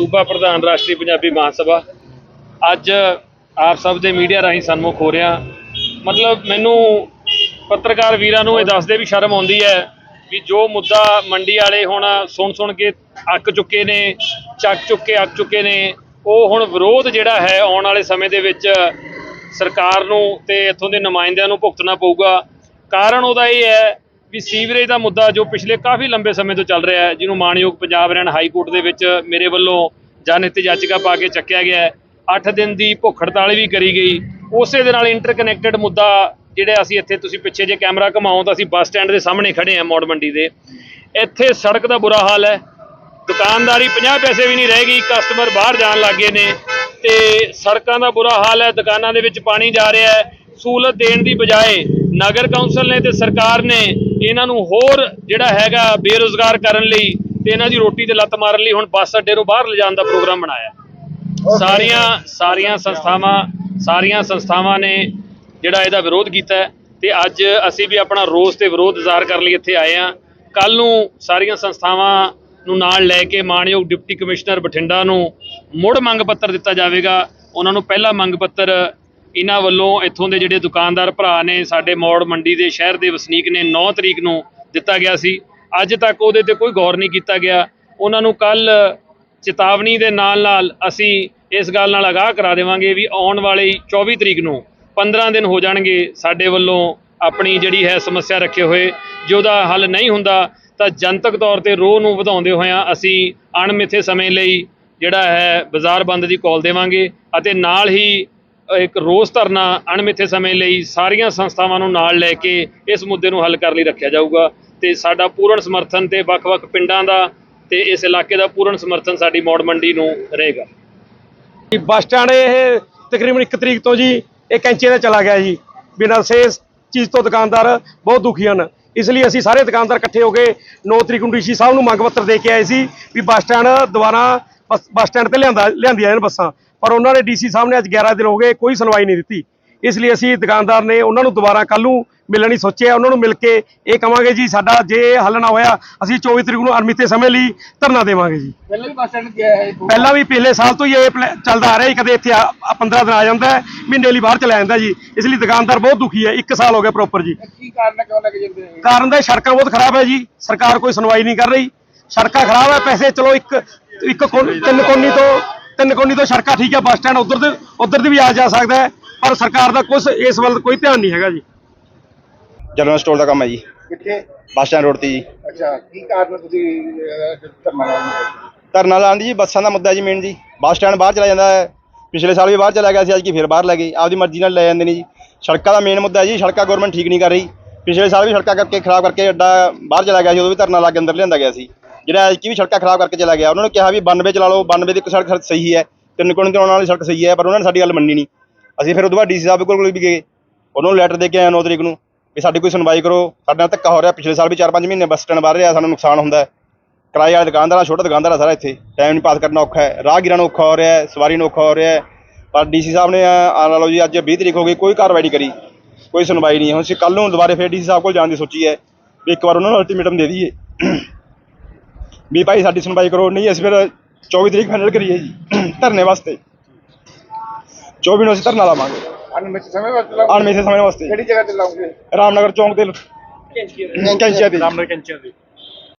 ਸੂਬਾ ਪ੍ਰਧਾਨ ਰਾਸ਼ਟਰੀ ਪੰਜਾਬੀ ਮਹਾਸਭਾ ਅੱਜ ਆਪ ਸਭ ਦੇ ਮੀਡੀਆ ਰਾਹੀਂ ਸਨਮੁਖ ਹੋ ਰਿਹਾ। ਮਤਲਬ ਮੈਨੂੰ ਪੱਤਰਕਾਰ ਵੀਰਾਂ ਨੂੰ ਇਹ ਦੱਸਦੇ ਵੀ ਸ਼ਰਮ ਆਉਂਦੀ ਹੈ ਵੀ ਜੋ ਮੁੱਦਾ ਮੰਡੀ ਵਾਲੇ ਹੁਣ ਸੁਣ ਸੁਣ ਕੇ ਅੱਕ ਚੁੱਕੇ ਨੇ, ਚੱਕ ਚੁੱਕ ਕੇ ਅੱਕ ਚੁੱਕੇ ਨੇ, ਉਹ ਹੁਣ ਵਿਰੋਧ ਜਿਹੜਾ ਹੈ ਆਉਣ ਵਾਲੇ ਸਮੇਂ ਦੇ ਵਿੱਚ ਸਰਕਾਰ ਨੂੰ ਤੇ ਇੱਥੋਂ ਦੇ ਨੁਮਾਇੰਦਿਆਂ ਨੂੰ ਭੁਗਤਣਾ ਪਊਗਾ। ਕਾਰਨ ਉਹਦਾ ਇਹ ਹੈ ਵੀ ਸੀਵਰੇਜ ਦਾ ਮੁੱਦਾ ਜੋ ਪਿਛਲੇ ਕਾਫੀ ਲੰਬੇ ਸਮੇਂ ਤੋਂ ਚੱਲ ਰਿਹਾ ਹੈ, ਜਿਹਨੂੰ ਮਾਣਯੋਗ ਪੰਜਾਬ ਹਰਿਆਣਾ ਹਾਈ ਕੋਰਟ ਦੇ ਵਿੱਚ ਮੇਰੇ ਵੱਲੋਂ ਜਨਹਿਤ ਯਾਚਿਕਾ ਪਾ ਕੇ ਚੱਕਿਆ ਗਿਆ ਹੈ। 8 ਦਿਨ ਦੀ ਭੁੱਖ ਹੜਤਾਲ ਵੀ ਕਰੀ ਗਈ। ਉਸੇ ਦੇ ਨਾਲ ਇੰਟਰਕਨੈਕਟਡ ਮੁੱਦਾ ਜਿਹੜੇ ਅਸੀਂ ਇੱਥੇ ਤੁਸੀਂ ਪਿੱਛੇ ਜੇ ਕੈਮਰਾ ਘਮਾਓ ਤਾਂ ਅਸੀਂ ਬੱਸ ਸਟੈਂਡ ਦੇ ਸਾਹਮਣੇ ਖੜੇ ਹਾਂ ਮੌੜ ਮੰਡੀ ਦੇ। ਇੱਥੇ ਸੜਕ ਦਾ ਬੁਰਾ ਹਾਲ ਹੈ। ਦੁਕਾਨਦਾਰੀ 50 ਪੈਸੇ ਵੀ ਨਹੀਂ ਰਹਿ ਗਈ ਕਸਟਮਰ ਬਾਹਰ ਜਾਣ ਲੱਗੇ ਨੇ ਤੇ ਸੜਕਾਂ ਦਾ ਬੁਰਾ ਹਾਲ ਹੈ, ਦੁਕਾਨਾਂ ਦੇ ਵਿੱਚ ਪਾਣੀ ਜਾ ਰਿਹਾ ਹੈ। ਸਹੂਲਤ ਦੇਣ ਦੀ ਬਜਾਏ ਨਗਰ ਕੌਂਸਲ ਨੇ ਤੇ ਸਰਕਾਰ ਨੇ ਇਹਨਾਂ ਨੂੰ ਹੋਰ ਜਿਹੜਾ ਹੈਗਾ ਬੇਰੁਜ਼ਗਾਰ ਕਰਨ ਲਈ ਤੇ ਇਹਨਾਂ ਦੀ ਰੋਟੀ ਤੇ ਲੱਤ ਮਾਰਨ ਲਈ ਹੁਣ ਬੱਸ ਅੱਡੇ ਨੂੰ ਬਾਹਰ ਲਿਜਾਣ ਦਾ ਪ੍ਰੋਗਰਾਮ ਬਣਾਇਆ। ਸਾਰੀਆਂ ਸਾਰੀਆਂ ਸੰਸਥਾਵਾਂ ਸਾਰੀਆਂ ਸੰਸਥਾਵਾਂ ਨੇ ਜਿਹੜਾ ਇਹਦਾ ਵਿਰੋਧ ਕੀਤਾ ਤੇ ਅੱਜ ਅਸੀਂ ਵੀ ਆਪਣਾ ਰੋਸ ਤੇ ਵਿਰੋਧ ਜ਼ਾਹਰ ਕਰਨ ਲਈ ਇੱਥੇ ਆਏ ਹਾਂ। ਕੱਲ ਨੂੰ ਸਾਰੀਆਂ ਸੰਸਥਾਵਾਂ ਨੂੰ ਨਾਲ ਲੈ ਕੇ ਮਾਨਯੋਗ ਡਿਪਟੀ ਕਮਿਸ਼ਨਰ ਬਠਿੰਡਾ ਨੂੰ ਮੁੜ ਮੰਗ ਪੱਤਰ ਦਿੱਤਾ ਜਾਵੇਗਾ। ਉਹਨਾਂ ਨੂੰ ਪਹਿਲਾ ਮੰਗ ਪੱਤਰ ਇਹਨਾਂ ਵੱਲੋਂ ਇੱਥੋਂ ਦੇ ਜਿਹੜੇ ਦੁਕਾਨਦਾਰ ਭਰਾ ਨੇ, ਸਾਡੇ ਮੌੜ ਮੰਡੀ ਦੇ ਸ਼ਹਿਰ ਦੇ ਵਸਨੀਕ ਨੇ 9 ਤਰੀਕ ਨੂੰ ਦਿੱਤਾ ਗਿਆ ਸੀ। ਅੱਜ ਤੱਕ ਉਹਦੇ ਤੇ ਕੋਈ ਗੌਰ ਨਹੀਂ ਕੀਤਾ ਗਿਆ। ਉਹਨਾਂ ਨੂੰ ਕੱਲ ਚੇਤਾਵਨੀ ਦੇ ਨਾਲ ਨਾਲ ਅਸੀਂ ਇਸ ਗੱਲ ਨਾਲ ਆਗਾਹ ਕਰਾ ਦੇਵਾਂਗੇ ਵੀ ਆਉਣ ਵਾਲੀ 24 ਤਰੀਕ ਨੂੰ 15 ਦਿਨ ਹੋ ਜਾਣਗੇ ਸਾਡੇ ਵੱਲੋਂ ਆਪਣੀ ਜਿਹੜੀ ਹੈ ਸਮੱਸਿਆ ਰੱਖੇ ਹੋਏ। ਜੇ ਉਹਦਾ ਹੱਲ ਨਹੀਂ ਹੁੰਦਾ, ਤਾਂ ਜਨਤਕ ਤੌਰ ਤੇ ਰੋਹ ਨੂੰ ਵਧਾਉਂਦੇ ਹੋਇਆਂ ਅਸੀਂ ਅਣਮਿੱਥੇ ਸਮੇਂ ਲਈ ਜਿਹੜਾ ਹੈ ਬਾਜ਼ਾਰ ਬੰਦ ਦੀ ਕਾਲ ਦੇਵਾਂਗੇ ਅਤੇ ਨਾਲ ਹੀ ਇੱਕ ਰੋਸ ਧਰਨਾ ਅਣਮਿੱਥੇ ਸਮੇਂ ਲਈ ਸਾਰੀਆਂ ਸੰਸਥਾਵਾਂ ਨੂੰ ਨਾਲ ਲੈ ਕੇ ਇਸ ਮੁੱਦੇ ਨੂੰ ਹੱਲ ਕਰਨ ਲਈ ਰੱਖਿਆ ਜਾਊਗਾ ਤੇ ਸਾਡਾ ਪੂਰਨ ਸਮਰਥਨ ਤੇ ਵੱਖ-ਵੱਖ ਪਿੰਡਾਂ ਦਾ ਤੇ ਇਸ ਇਲਾਕੇ ਦਾ ਪੂਰਨ ਸਮਰਥਨ ਸਾਡੀ ਮੌੜ ਮੰਡੀ ਨੂੰ ਰਹੇਗਾ। ਬੱਸ ਸਟੈਂਡ ਇਹ ਤਕਰੀਬਨ 1 ਤਰੀਕ ਤੋਂ ਜੀ ਇਹ ਕੈਂਚੇ ਦਾ ਚਲਾ ਗਿਆ ਜੀ। ਬਿਨਾਂ ਸੇ ਚੀਜ਼ ਤੋਂ ਦੁਕਾਨਦਾਰ ਬਹੁਤ ਦੁਖੀ ਹਨ। ਇਸ ਲਈ ਅਸੀਂ ਸਾਰੇ ਦੁਕਾਨਦਾਰ ਇਕੱਠੇ ਹੋ ਕੇ 9 ਤਰੀਕ ਨੂੰ ਡੀਸੀ ਸਾਹਿਬ ਨੂੰ ਮੰਗ ਪੱਤਰ ਦੇ ਕੇ ਆਏ ਸੀ ਵੀ ਬੱਸ ਸਟੈਂਡ ਦੁਬਾਰਾ ਬੱਸ ਬੱਸ ਸਟੈਂਡ ਤੇ ਲਿਆਂਦਾ ਲਿਆਂਦੀਆਂ ਇਹਨਾਂ ਬੱਸਾਂ। ਪਰ ਉਹਨਾਂ ਨੇ ਡੀਸੀ ਸਾਹਿਬ ਨੇ ਅੱਜ 11 ਦਿਨ ਹੋ ਗਏ ਕੋਈ ਸੁਣਵਾਈ ਨਹੀਂ ਦਿੱਤੀ। ਇਸ ਲਈ ਅਸੀਂ ਦੁਕਾਨਦਾਰ ਨੇ ਉਹਨਾਂ ਨੂੰ ਦੁਬਾਰਾ ਕੱਲ ਨੂੰ ਮਿਲਣ ਹੀ ਸੋਚਿਆ। ਉਹਨਾਂ ਨੂੰ ਮਿਲ ਕੇ ਇਹ ਕਵਾਂਗੇ ਜੀ ਸਾਡਾ ਜੇ ਹੱਲ ਨਾ ਹੋਇਆ ਅਸੀਂ 24 ਤਰੀਕ ਨੂੰ ਅਰਮੀਤੇ ਸਮੇਂ ਲਈ ਧਰਨਾ ਦੇਵਾਂਗੇ ਜੀ। ਪਹਿਲਾਂ ਵੀ ਪਿਛਲੇ ਸਾਲ ਤੋਂ ਹੀ ਇਹ ਚੱਲਦਾ ਆ ਰਿਹਾ ਜੀ। ਕਦੇ ਇੱਥੇ ਆ- ਆ 15 ਦਿਨ ਆ ਜਾਂਦਾ ਮਹੀਨੇ ਲਈ ਬਾਹਰ ਚਲਾ ਜਾਂਦਾ ਜੀ। ਇਸ ਲਈ ਦੁਕਾਨਦਾਰ ਬਹੁਤ ਦੁਖੀ ਹੈ। 1 ਸਾਲ ਹੋ ਗਿਆ ਪ੍ਰੋਪਰ ਜੀ। ਕੀ ਕਾਰਨ ਹੈ? ਕਿਉਂ ਲੱਗ ਜਾਂਦੇ ਨੇ? ਕਾਰਨ ਦਾ ਸੜਕਾਂ ਬਹੁਤ ਖਰਾਬ ਹੈ ਜੀ। ਸਰਕਾਰ ਕੋਈ ਸੁਣਵਾਈ ਨਹੀਂ ਕਰ ਰਹੀ। ਸੜਕਾਂ ਖਰਾਬ ਹੈ ਪੈਸੇ ਚਲੋ ਇੱਕ ਇੱਕ ਤਿੰਨ ਕੋਨੀ ਤੋਂ ਤਿੰਨ ਕੋਨੀ ਤੋਂ ਸੜਕਾਂ ਠੀਕ ਹੈ ਬੱਸ ਸਟੈਂਡ ਉਧਰ ਦੇ ਉਧਰ ਦੀ ਵੀ ਆ ਜਾ ਸਕਦਾ ਹੈ ਪਰ ਸਰਕਾਰ ਦਾ ਕੁਝ ਇਸ ਵੱਲ ਕੋਈ ਧਿਆਨ ਨਹੀਂ ਹੈਗਾ ਜੀ। ਜਨਰਲ ਸਟੋਰ ਦਾ ਕੰਮ ਹੈ ਜੀ। ਕਿੱਥੇ? ਬੱਸ ਸਟੈਂਡ ਰੋਡ ਤੇ ਜੀ। ਅੱਛਾ ਕੀ ਕਾਰਨ ਤੁਸੀਂ ਅਹ, ਧਰਨਾ ਲਾਉਣਾ ਧਰਨਾ ਲਾਉਣ ਦੀ ਜੀ ਬੱਸਾਂ ਦਾ ਮੁੱਦਾ ਜੀ ਮੇਨ ਜੀ। ਬੱਸ ਸਟੈਂਡ ਬਾਹਰ ਚਲਾ ਜਾਂਦਾ ਹੈ। ਪਿਛਲੇ ਸਾਲ ਵੀ ਬਾਹਰ ਚਲਾ ਗਿਆ ਸੀ ਅੱਜ ਕੀ ਫਿਰ ਬਾਹਰ ਲੈ ਗਏ। ਆਪਦੀ ਮਰਜ਼ੀ ਨਾਲ ਲੈ ਜਾਂਦੇ ਨੇ ਜੀ। ਸੜਕਾਂ ਦਾ ਮੇਨ ਮੁੱਦਾ ਹੈ ਜੀ ਸੜਕਾਂ ਗਵਰਨਮੈਂਟ ਠੀਕ ਨਹੀਂ ਕਰ ਰਹੀ। ਪਿਛਲੇ ਸਾਲ ਵੀ ਸੜਕਾਂ ਕਰਕੇ ਖਰਾਬ ਕਰਕੇ ਅੱਡਾ ਬਾਹਰ ਚਲਾ ਗਿਆ ਸੀ ਉਦੋਂ ਵੀ ਧਰਨਾ ਲਾ ਕੇ ਅੰਦਰ ਲਿਆਂਦਾ ਗਿਆ ਸੀ। ਜਿਹੜਾ ਐਤਕੀ ਵੀ ਸੜਕਾਂ ਖਰਾਬ ਕਰਕੇ ਚਲਾ ਗਿਆ, ਉਹਨਾਂ ਨੇ ਕਿਹਾ ਵੀ 92 ਚਲਾ ਲਓ 92 ਦੀ ਇੱਕ ਸੜਕ ਸੜਕ ਸਹੀ ਹੈ, ਤਿੰਨ ਕੋਣ ਤੇ ਆਉਣ ਵਾਲੀ ਸੜਕ ਸਹੀ ਹੈ, ਪਰ ਉਹਨਾਂ ਨੇ ਸਾਡੀ ਗੱਲ ਮੰਨੀ ਨਹੀਂ। ਅਸੀਂ ਫਿਰ ਉਦੋਂ ਬਾਅਦ ਡੀਸੀ ਸਾਹਿਬ ਕੋਲ ਵੀ ਗਏ, ਉਹਨਾਂ ਨੂੰ ਲੈਟਰ ਦੇ ਕੇ ਆਏ 9 ਤਰੀਕ ਨੂੰ ਵੀ ਸਾਡੀ ਕੋਈ ਸੁਣਵਾਈ ਕਰੋ, ਸਾਡੇ ਨਾਲ ਧੱਕਾ ਹੋ ਰਿਹਾ, ਪਿਛਲੇ ਸਾਲ ਵੀ 4-5 ਮਹੀਨੇ ਬੱਸ ਸਟੈਂਡ ਬਾਹਰ ਰਿਹਾ, ਸਾਨੂੰ ਨੁਕਸਾਨ ਹੁੰਦਾ ਕਿਰਾਏ ਵਾਲੇ ਦੁਕਾਨਦਾਰਾਂ, ਛੋਟਾ ਦੁਕਾਨਦਾਰ ਸਾਰਾ ਇੱਥੇ ਟਾਈਮ ਨਹੀਂ ਪਾਸ ਕਰਨਾ ਔਖਾ ਹੈ, ਰਾਹਗੀਰਾਂ ਨੂੰ ਔਖਾ ਹੋ ਰਿਹਾ ਹੈ, ਸਵਾਰੀ ਨੂੰ ਔਖਾ ਹੋ ਰਿਹਾ ਹੈ, ਪਰ ਡੀਸੀ ਸਾਹਿਬ ਨੇ ਆ ਲਓ ਜੀ, ਅੱਜ 20 ਤਰੀਕ ਹੋ ਗਈ, ਕੋਈ ਕਾਰਵਾਈ ਨਹੀਂ ਕਰੀ, ਕੋਈ ਸੁਣਵਾਈ ਨਹੀਂ ਹੁਣ ਅਸੀਂ ਕੱਲ ਨੂੰ ਦੁਬਾਰੇ ਫੇਰ ਡੀਸੀ ਸਾਹਿਬ ਕੋਲ ਜਾਣ ਦੀ ਸੋਚੀ ਹੈ, ਵੀ ਇੱਕ ਵਾਰ ਉਹਨਾਂ ਨੂੰ ਅਲਟੀਮੇਟਮ ਦੇ ਦਈਏ। ਵੀ ਭਾਈ ਸਾਡੀ ਸੁਣਵਾਈ ਕਰੋ ਨਹੀਂ ਅਸੀਂ ਫਿਰ 24 ਤਰੀਕ ਫਾਈਨਲ ਕਰੀਏ ਜੀ ਧਰਨੇ ਵਾਸਤੇ। 24 ਨੂੰ ਅਸੀਂ ਧਰਨਾ ਲਾਵਾਂਗੇ। ਅਨਮਿਤ ਸਮੇਂ ਵਾਸਤੇ ਲਾਉਂਗੇ ਅਣਮਿੱਥੇ ਸਮੇਂ ਵਾਸਤੇ। ਕਿਹੜੀ ਜਗ੍ਹਾ ਤੇ ਲਾਉਂਗੇ ਰਾਮਨਗਰ ਚੌਂਕ ਤੇ ਕੈਂਚੀਆਂ ਤੇ। ਰਾਮਨਗਰ ਕੈਂਚੀਆਂ ਦੀ।